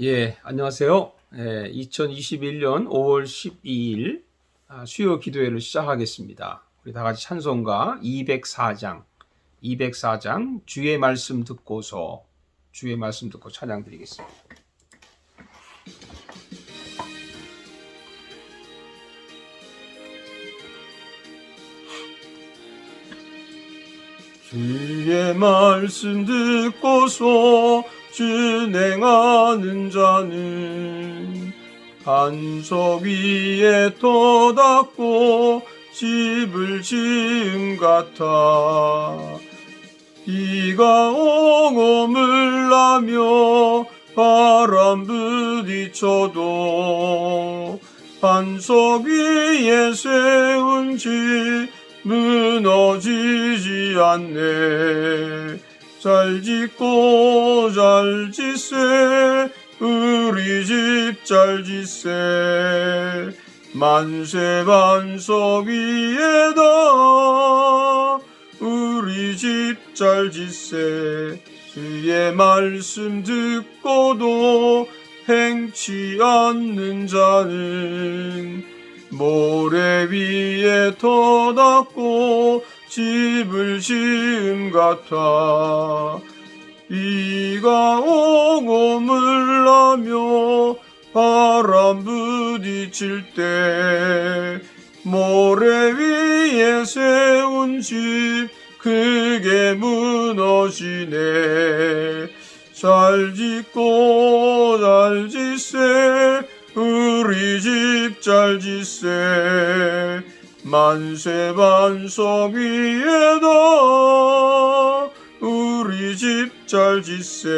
예, 안녕하세요. 예, 2021년 5월 12일 아, 수요 기도회를 시작하겠습니다. 우리 다 같이 찬송가 204장, 204장 주의 말씀 듣고서 주의 말씀 듣고 찬양 드리겠습니다. 주의 말씀 듣고서 준행하는 자는 반석 위에 터닫고 집을 지음 같아. 비가 오고 물나며 바람 부딪혀도 반석 위에 세운 집 무너지지 않네 잘 짓고 잘 짓세. 우리 집 잘 짓세. 만세 반석 위에다 우리 집 잘 짓세. 주의 말씀 듣고도 행치 않는 자는 모래 위에 터닫고 집을 지음 같아. 비가 오고 물나며 바람 부딪힐 때 모래 위에 세운 집 크게 무너지네. 잘 짓고 잘 짓세. 우리 집 잘 짓세 만세 반석 위에다 우리 집 잘 짓세.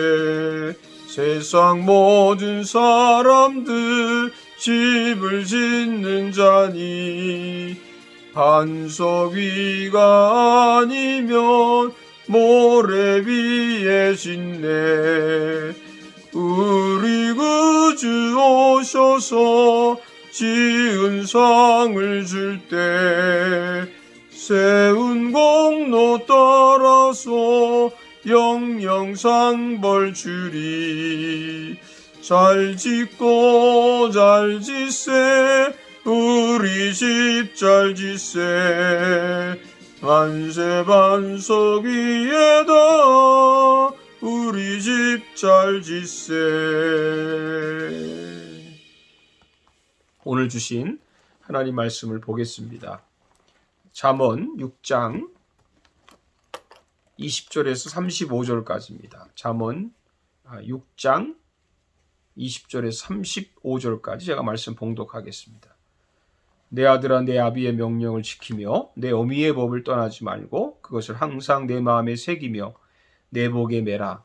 세상 모든 사람들 집을 짓는 자니 반석 위가 아니면 모래 위에 짓네. 우리 구주 오셔서 지은 상을 줄 때 세운 공로 따라서 영영상 벌 주리. 잘 짓고 잘 짓세. 우리 집 잘 짓세. 만세 반석 위에다 우리 집 잘 짓세 오늘 주신 하나님 말씀을 보겠습니다. 잠언 6장 20절에서 35절까지입니다. 잠언 6장 20절에서 35절까지 제가 말씀 봉독하겠습니다. 내 아들아 내 아비의 명령을 지키며 내 어미의 법을 떠나지 말고 그것을 항상 내 마음에 새기며 내 복에 매라.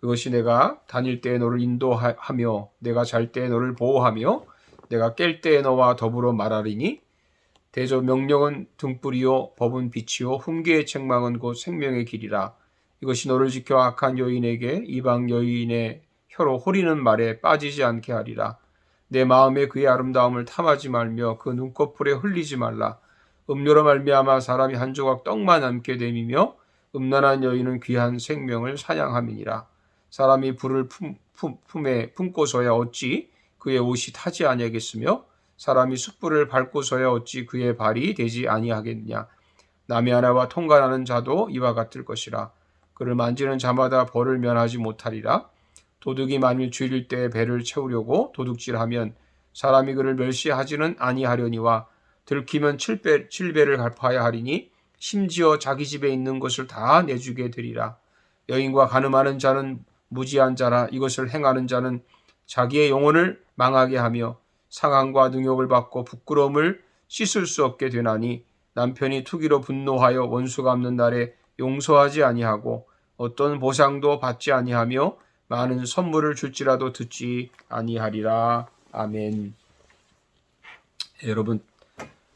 그것이 내가 다닐 때에 너를 인도하며 내가 잘 때에 너를 보호하며 내가 깰 때에 너와 더불어 말하리니 대저 명령은 등불이요 법은 빛이요 훈계의 책망은 곧 생명의 길이라. 이것이 너를 지켜 악한 여인에게 이방 여인의 혀로 호리는 말에 빠지지 않게 하리라. 내 마음에 그의 아름다움을 탐하지 말며 그 눈꺼풀에 흘리지 말라. 음료로 말미암아 사람이 한 조각 떡만 남게 됨이며 음란한 여인은 귀한 생명을 사냥함이니라. 사람이 불을 품, 품, 품에 품고서야 어찌 그의 옷이 타지 아니하겠으며 사람이 숯불을 밟고서야 어찌 그의 발이 되지 아니하겠냐? 남의 하나와 통관하는 자도 이와 같을 것이라. 그를 만지는 자마다 벌을 면하지 못하리라. 도둑이 만일 줄일 때 배를 채우려고 도둑질하면 사람이 그를 멸시하지는 아니하려니와 들키면 칠배, 칠배를 갚아야 하리니 심지어 자기 집에 있는 것을 다 내주게 되리라. 여인과 가늠하는 자는 무지한 자라. 이것을 행하는 자는 자기의 영혼을 망하게 하며 상함과 능욕을 받고 부끄러움을 씻을 수 없게 되나니 남편이 투기로 분노하여 원수 갚는 날에 용서하지 아니하고 어떤 보상도 받지 아니하며 많은 선물을 줄지라도 듣지 아니하리라 아멘. 예, 여러분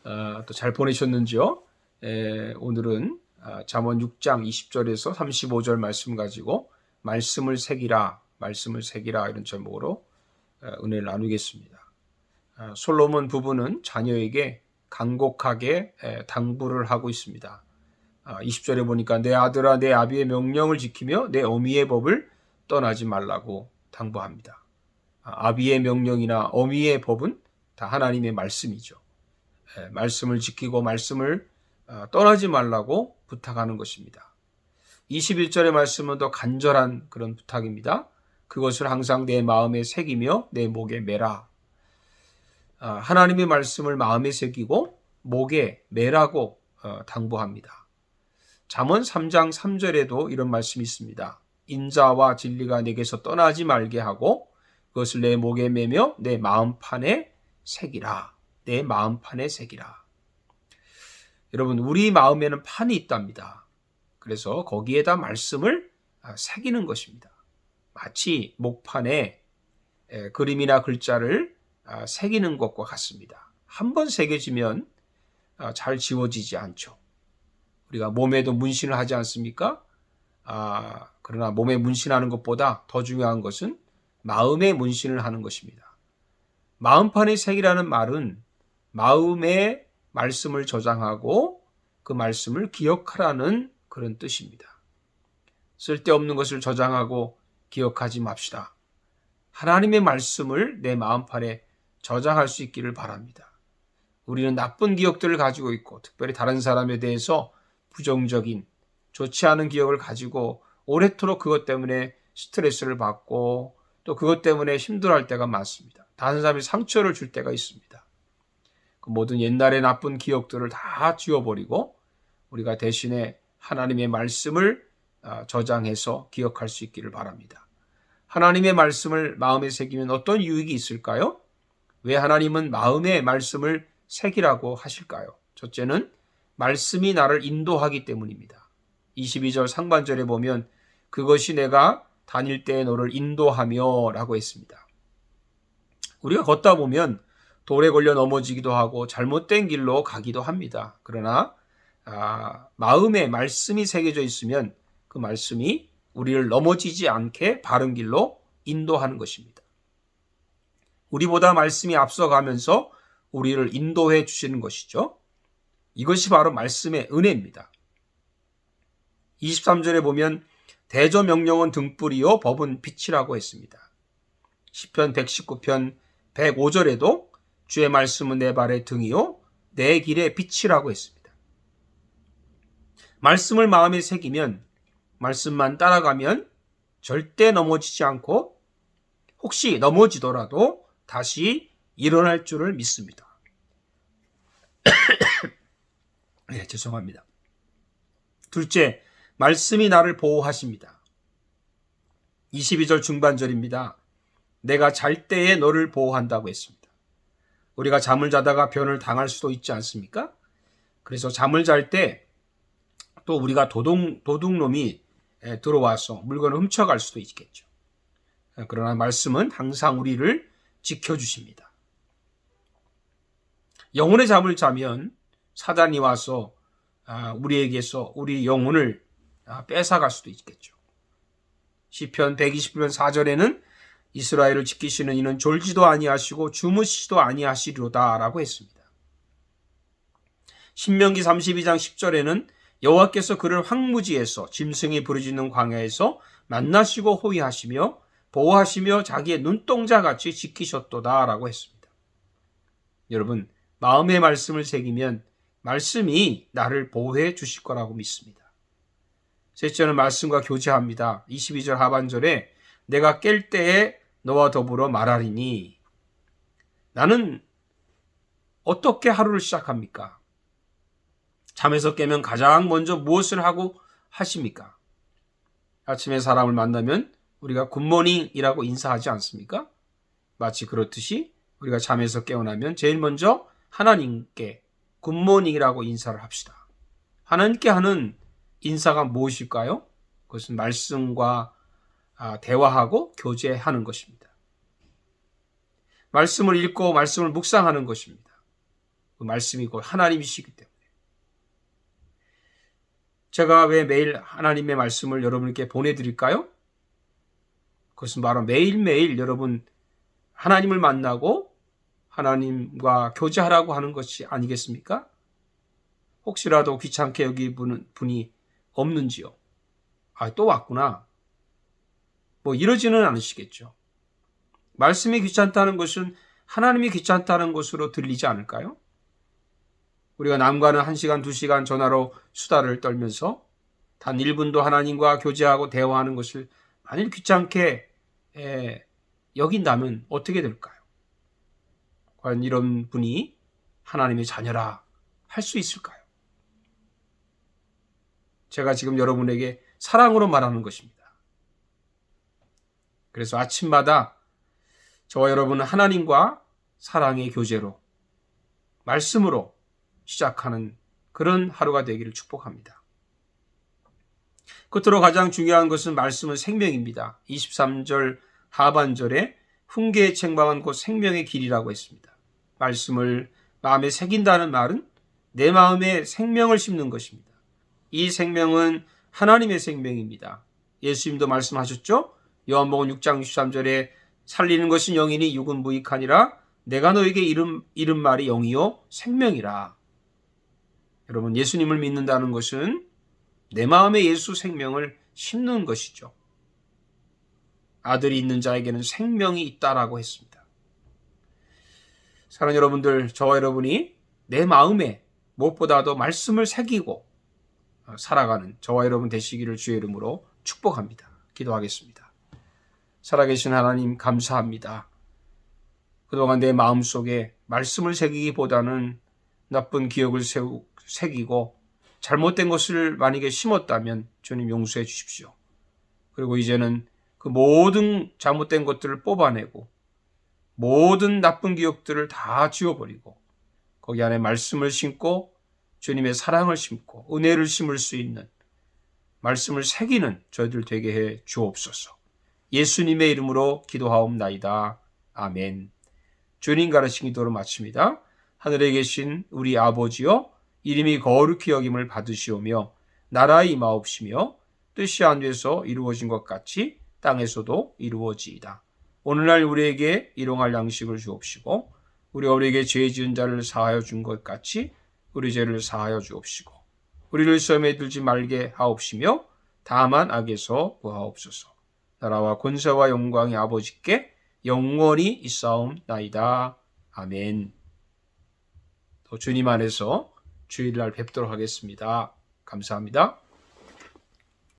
어, 또잘 보내셨는지요? 에, 오늘은 아, 잠언 6장 20절에서 35절 말씀 가지고 말씀을 새기라 말씀을 새기라 이런 제목으로 어, 은혜를 나누겠습니다. 어, 솔로몬 부부는 자녀에게 간곡하게 당부를 하고 있습니다. 20절에 아, 보니까 내 아들아 내 아비의 명령을 지키며 내 어미의 법을 떠나지 말라고 당부합니다. 아비의 명령이나 어미의 법은 다 하나님의 말씀이죠. 예, 말씀을 지키고 말씀을 어, 떠나지 말라고 부탁하는 것입니다. 21절의 말씀은 더 간절한 그런 부탁입니다. 그것을 항상 내 마음에 새기며 내 목에 매라. 아, 하나님의 말씀을 마음에 새기고 목에 매라고 어, 당부합니다. 잠언 3장 3절에도 이런 말씀이 있습니다. 인자와 진리가 내게서 떠나지 말게 하고 그것을 내 목에 매며 내 마음판에 새기라. 내 마음판에 새기라. 여러분, 우리 마음에는 판이 있답니다. 그래서 거기에다 말씀을 아, 새기는 것입니다. 마치 목판에 그림이나 글자를 아, 새기는 것과 같습니다. 한 번 새겨지면 아, 잘 지워지지 않죠. 우리가 몸에도 문신을 하지 않습니까? 아, 그러나 몸에 문신하는 것보다 더 중요한 것은 마음에 문신을 하는 것입니다. 마음판의 색이라는 말은 마음에 말씀을 저장하고 그 말씀을 기억하라는 그런 뜻입니다. 쓸데없는 것을 저장하고 기억하지 맙시다. 하나님의 말씀을 내 마음판에 저장할 수 있기를 바랍니다. 우리는 나쁜 기억들을 가지고 있고, 특별히 다른 사람에 대해서 부정적인, 좋지 않은 기억을 가지고 오래도록 그것 때문에 스트레스를 받고 또 그것 때문에 힘들어할 때가 많습니다. 다른 사람이 상처를 줄 때가 있습니다. 그 모든 옛날의 나쁜 기억들을 다 지워버리고 우리가 대신에 하나님의 말씀을 아, 저장해서 기억할 수 있기를 바랍니다. 하나님의 말씀을 마음에 새기면 어떤 유익이 있을까요? 왜 하나님은 마음의 말씀을 새기라고 하실까요? 첫째는 말씀이 나를 인도하기 때문입니다. 22절 상반절에 보면 그것이 내가 다닐 때 너를 인도하며 라고 했습니다. 우리가 걷다 보면 돌에 걸려 넘어지기도 하고 잘못된 길로 가기도 합니다. 그러나 아, 마음에 말씀이 새겨져 있으면 그 말씀이 우리를 넘어지지 않게 바른 길로 인도하는 것입니다. 우리보다 말씀이 앞서가면서 우리를 인도해 주시는 것이죠. 이것이 바로 말씀의 은혜입니다. 23절에 보면 대저 명령은 등불이요 법은 빛이라고 했습니다. 시편 119편 105절에도 주의 말씀은 내 발의 등이요 내 길의 빛이라고 했습니다. 말씀을 마음에 새기면 말씀만 따라가면 절대 넘어지지 않고 혹시 넘어지더라도 다시 일어날 줄을 믿습니다. 네, 죄송합니다. 둘째, 말씀이 나를 보호하십니다. 22절 중반절입니다. 내가 잘 때에 너를 보호한다고 했습니다. 우리가 잠을 자다가 변을 당할 수도 있지 않습니까? 그래서 잠을 잘 때 또 우리가 도둑, 도둑놈이 들어와서 물건을 훔쳐갈 수도 있겠죠. 그러나 말씀은 항상 우리를 지켜주십니다. 영혼의 잠을 자면 사단이 와서 아, 우리에게서 우리 영혼을 아, 뺏어갈 수도 있겠죠. 시편 120편 4절에는 이스라엘을 지키시는 이는 졸지도 아니하시고 주무시지도 아니하시리로다라고 했습니다. 신명기 32장 10절에는 여호와께서 그를 황무지에서 짐승이 부르짖는 광야에서 만나시고 호위하시며 보호하시며 자기의 눈동자 같이 지키셨도다라고 했습니다. 여러분 마음의 말씀을 새기면 말씀이 나를 보호해 주실 거라고 믿습니다. 셋째는 말씀과 교제합니다. 22절 하반절에 내가 깰 때에 너와 더불어 말하리니 나는 어떻게 하루를 시작합니까? 잠에서 깨면 가장 먼저 무엇을 하고 하십니까? 아침에 사람을 만나면 우리가 굿모닝이라고 인사하지 않습니까? 마치 그렇듯이 우리가 잠에서 깨어나면 제일 먼저 하나님께 굿모닝이라고 인사를 합시다. 하나님께 하는 인사가 무엇일까요? 그것은 말씀과 아, 대화하고 교제하는 것입니다. 말씀을 읽고 말씀을 묵상하는 것입니다. 그 말씀이 곧 하나님이시기 때문에. 제가 왜 매일 하나님의 말씀을 여러분께 보내드릴까요? 그것은 바로 매일매일 여러분 하나님을 만나고 하나님과 교제하라고 하는 것이 아니겠습니까? 혹시라도 귀찮게 여기 분이 없는지요? 아, 또 왔구나. 뭐 이러지는 않으시겠죠. 말씀이 귀찮다는 것은 하나님이 귀찮다는 것으로 들리지 않을까요? 우리가 남과는 1시간, 2시간 전화로 수다를 떨면서 단 1분도 하나님과 교제하고 대화하는 것을 만일 귀찮게 에, 여긴다면 어떻게 될까요? 과연 이런 분이 하나님의 자녀라 할 수 있을까요? 제가 지금 여러분에게 사랑으로 말하는 것입니다. 그래서 아침마다 저와 여러분은 하나님과 사랑의 교제로 말씀으로 시작하는 그런 하루가 되기를 축복합니다. 끝으로 가장 중요한 것은 말씀은 생명입니다. 23절 하반절에 훈계의 책망은 곧 생명의 길이라고 했습니다. 말씀을 마음에 새긴다는 말은 내 마음에 생명을 심는 것입니다. 이 생명은 하나님의 생명입니다. 예수님도 말씀하셨죠? 요한복음 6장 63절에 살리는 것은 영이니 육은 무익하니라 내가 너에게 이름, 이름 말이 영이요 생명이라. 여러분 예수님을 믿는다는 것은 내 마음에 예수 생명을 심는 것이죠. 아들이 있는 자에게는 생명이 있다라고 했습니다. 사랑하는 여러분들, 저와 여러분이 내 마음에 무엇보다도 말씀을 새기고 살아가는 저와 여러분 되시기를 주의 이름으로 축복합니다. 기도하겠습니다. 살아계신 하나님 감사합니다. 그동안 내 마음속에 말씀을 새기기보다는 나쁜 기억을 세우, 새기고 잘못된 것을 만약에 심었다면 주님 용서해 주십시오. 그리고 이제는 그 모든 잘못된 것들을 뽑아내고 모든 나쁜 기억들을 다 지워버리고 거기 안에 말씀을 심고 주님의 사랑을 심고 은혜를 심을 수 있는 말씀을 새기는 저희들 되게 해 주옵소서. 예수님의 이름으로 기도하옵나이다. 아멘. 주님 가르친 기도로 마칩니다. 하늘에 계신 우리 아버지여 이름이 거룩히 여김을 받으시오며 나라의 임하옵시며 뜻이 하늘에서 이루어진 것 같이 땅에서도 이루어지이다. 오늘날 우리에게 일용할 양식을 주옵시고 우리 우리에게 죄 지은 자를 사하여 준 것 같이 우리 죄를 사하여 주옵시고 우리를 시험에 들지 말게 하옵시며 다만 악에서 구하옵소서. 나라와 권세와 영광이 아버지께 영원히 있사옵나이다. 아멘. 또 주님 안에서 주일날 뵙도록 하겠습니다. 감사합니다.